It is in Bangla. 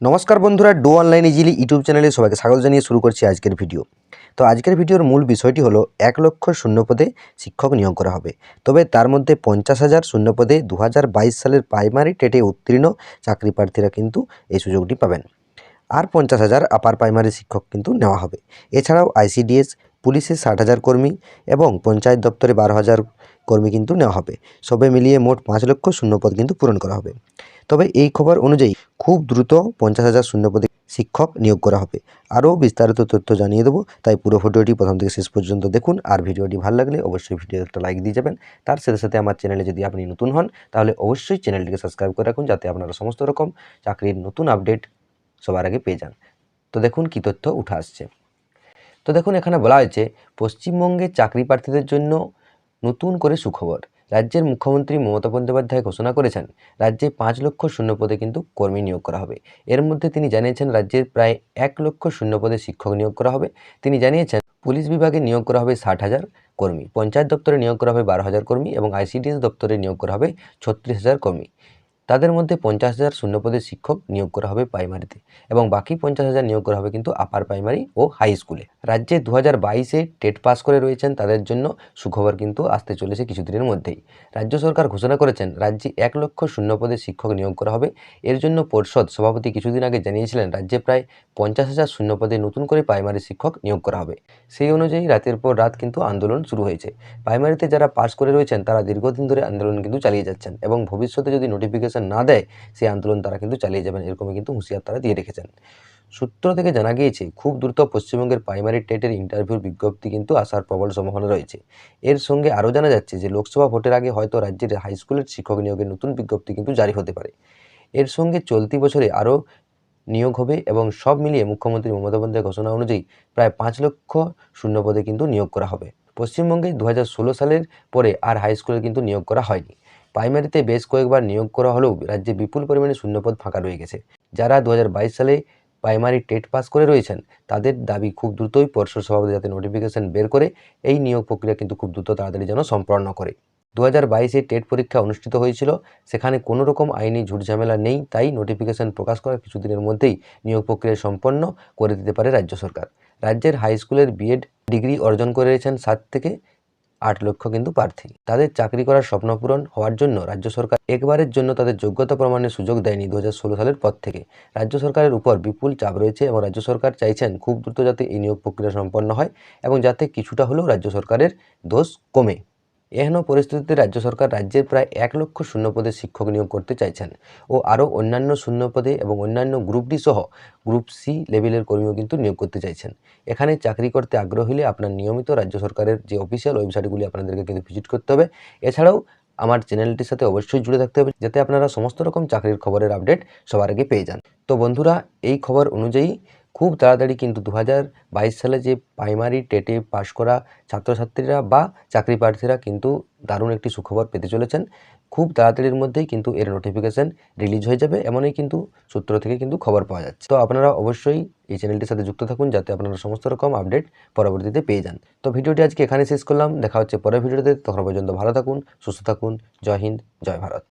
নমস্কার বন্ধুরা, ডো অনলাইন ইজিলি ইউটিউব চ্যানেলে সবাইকে স্বাগত জানিয়ে শুরু করছি আজকের ভিডিও। তো আজকের ভিডিওর মূল বিষয়টি হলো, এক লক্ষ শূন্য পদে শিক্ষক নিয়োগ করা হবে। তবে তার মধ্যে পঞ্চাশ হাজার শূন্য পদে দু হাজার বাইশ সালের প্রাইমারি টেটে উত্তীর্ণ চাকরি প্রার্থীরা কিন্তু এই সুযোগটি পাবেন। আর পঞ্চাশ হাজার আপার প্রাইমারি শিক্ষক কিন্তু নেওয়া হবে। এছাড়াও আইসিডিএস পুলিশের ষাট হাজার কর্মী এবং পঞ্চায়েত দপ্তরে বারো হাজার কর্মী কিন্তু নেওয়া হবে। সবে মিলিয়ে মোট পাঁচ লক্ষ শূন্য পদ কিন্তু পূরণ করা হবে। তবে এই খবর অনুযায়ী খুব দ্রুত পঞ্চাশ হাজার শূন্যপদে শিক্ষক নিয়োগ করা হবে। আরও বিস্তারিত তথ্য জানিয়ে দেবো, তাই পুরো ভিডিওটি প্রথম থেকে শেষ পর্যন্ত দেখুন। আর ভিডিওটি ভালো লাগলে অবশ্যই ভিডিও একটা লাইক দিয়ে যাবেন। তার সাথে সাথে আমার চ্যানেলে যদি আপনি নতুন হন, তাহলে অবশ্যই চ্যানেলটিকে সাবস্ক্রাইব করে রাখুন যাতে আপনারা সমস্ত রকম চাকরির নতুন আপডেট সবার আগে পেয়ে যান। তো দেখুন কী তথ্য উঠে আসছে। তো দেখুন, এখানে বলা হয়েছে, পশ্চিমবঙ্গে চাকরি প্রার্থীদের জন্য নতুন করে সুখবর। রাজ্যের মুখ্যমন্ত্রী মমতা বন্দ্যোপাধ্যায় ঘোষণা করেছেন, রাজ্যে পাঁচ লক্ষ শূন্য পদে কিন্তু কর্মী নিয়োগ করা হবে। এর মধ্যে তিনি জানিয়েছেন, রাজ্যের প্রায় এক লক্ষ শূন্য পদে শিক্ষক নিয়োগ করা হবে। তিনি জানিয়েছেন, পুলিশ বিভাগে নিয়োগ করা হবে ষাট হাজার কর্মী, পঞ্চায়েত দপ্তরে নিয়োগ করা হবে বারো হাজার কর্মী এবং আইসিডিএস দপ্তরে নিয়োগ করা হবে ছত্রিশ হাজার কর্মী। তাদের মধ্যে পঞ্চাশ হাজার শূন্যপদে শিক্ষক নিয়োগ করা হবে প্রাইমারিতে এবং বাকি পঞ্চাশ হাজার নিয়োগ করা হবে কিন্তু আপার প্রাইমারি ও হাই স্কুলে। রাজ্যে দু হাজার বাইশে টেট পাস করে রয়েছেন তাদের জন্য সুখবর কিন্তু আসতে চলেছে কিছুদিনের মধ্যেই। রাজ্য সরকার ঘোষণা করেছেন, রাজ্যে এক লক্ষ শূন্যপদে শিক্ষক নিয়োগ করা হবে। এর জন্য পরিষদ সভাপতি কিছুদিন আগে জানিয়েছিলেন, রাজ্যে প্রায় পঞ্চাশ হাজার শূন্যপদে নতুন করে প্রাইমারি শিক্ষক নিয়োগ করা হবে। সেই অনুযায়ী রাতের পর রাত কিন্তু আন্দোলন শুরু হয়েছে। প্রাইমারিতে যারা পাস করে রয়েছেন, তারা দীর্ঘদিন ধরে আন্দোলন কিন্তু চালিয়ে যাচ্ছেন এবং ভবিষ্যতে যদি নোটিফিকেশন না দেয়, সেই আন্দোলন তারা কিন্তু চালিয়ে যাবেন। এরকমই কিন্তু হুঁশিয়ার তারা দিয়ে রেখেছেন। সূত্র থেকে জানা গিয়েছে, খুব দ্রুত পশ্চিমবঙ্গের প্রাইমারি টেটের ইন্টারভিউর বিজ্ঞপ্তি কিন্তু আসার প্রবল সম্ভাবনা রয়েছে। এর সঙ্গে আরও জানা যাচ্ছে যে, লোকসভা ভোটের আগে হয়তো রাজ্যের হাই স্কুলের শিক্ষক নিয়োগের নতুন বিজ্ঞপ্তি কিন্তু জারি হতে পারে। এর সঙ্গে চলতি বছরে আরও নিয়োগ হবে এবং সব মিলিয়ে মুখ্যমন্ত্রী মমতা বন্দ্যোপাধ্যায় ঘোষণা অনুযায়ী প্রায় পাঁচ লক্ষ শূন্য পদে কিন্তু নিয়োগ করা হবে। পশ্চিমবঙ্গে দু হাজার ষোলো সালের পরে আর হাই স্কুলে কিন্তু নিয়োগ করা হয়নি। প্রাইমারিতে বেশ কয়েকবার নিয়োগ করা হলেও রাজ্যে বিপুল পরিমাণে শূন্যপদ ফাঁকা রয়ে গেছে। যারা দু হাজার বাইশ সালে প্রাইমারি টেট পাস করে রয়েছেন, তাদের দাবি খুব দ্রুতই পর্ষদ সভাপতি যাতে নোটিফিকেশন বের করে, এই নিয়োগ প্রক্রিয়া কিন্তু খুব দ্রুত তাড়াতাড়ি যেন সম্পন্ন করে। দু হাজার বাইশে টেট পরীক্ষা অনুষ্ঠিত হয়েছিল, সেখানে কোনো রকম আইনি ঝুটঝামেলা নেই, তাই নোটিফিকেশন প্রকাশ করার কিছুদিনের মধ্যেই নিয়োগ প্রক্রিয়া সম্পন্ন করে দিতে পারে রাজ্য সরকার। রাজ্যের হাই স্কুলের বিএড ডিগ্রি অর্জন করে রয়েছেন সাত থেকে আট লক্ষ কিন্তু প্রার্থী। তাদের চাকরি করার স্বপ্ন পূরণ হওয়ার জন্য রাজ্য সরকার একবারের জন্য তাদের যোগ্যতা প্রমাণের সুযোগ দেয়নি দু হাজার ষোলো সালের পর থেকে। রাজ্য সরকারের উপর বিপুল চাপ রয়েছে এবং রাজ্য সরকার চাইছেন খুব দ্রুত যাতে এই নিয়োগ প্রক্রিয়া সম্পন্ন হয় এবং যাতে কিছুটা হলেও রাজ্য সরকারের দোষ কমে। এহেন পরিস্থিতিতে রাজ্য সরকার রাজ্যের প্রায় এক লক্ষ শূন্যপদে শিক্ষক নিয়োগ করতে চাইছেন ও আরও অন্যান্য শূন্যপদে এবং অন্যান্য গ্রুপ ডি সহ গ্রুপ সি লেভেলের কর্মীও কিন্তু নিয়োগ করতে চাইছেন। এখানে চাকরি করতে আগ্রহ হলে আপনার নিয়মিত রাজ্য সরকারের যে অফিসিয়াল ওয়েবসাইটগুলি আপনাদেরকে কিন্তু ভিজিট করতে হবে। এছাড়াও আমার চ্যানেলটির সাথে অবশ্যই জুড়ে থাকতে হবে যাতে আপনারা সমস্ত রকম চাকরির খবরের আপডেট সবার আগে পেয়ে যান। তো বন্ধুরা, এই খবর অনুযায়ী খুব তাড়াতাড়ি কিন্তু দু হাজার বাইশ সালে যে প্রাইমারি টেটে পাশ করা ছাত্রছাত্রীরা বা চাকরি প্রার্থীরা কিন্তু দারুণ একটি সুখবর পেতে চলেছেন। খুব তাড়াতাড়ির মধ্যেই কিন্তু এর নোটিফিকেশান রিলিজ হয়ে যাবে, এমনই কিন্তু সূত্র থেকে কিন্তু খবর পাওয়া যাচ্ছে। তো আপনারা অবশ্যই এই চ্যানেলটির সাথে যুক্ত থাকুন যাতে আপনারা সমস্ত রকম আপডেট পরবর্তীতে পেয়ে যান। তো ভিডিওটি আজকে এখানে শেষ করলাম, দেখা হচ্ছে পরের ভিডিওতে তখন পর্যন্ত ভালো থাকুন, সুস্থ থাকুন, জয় হিন্দ, জয় ভারত।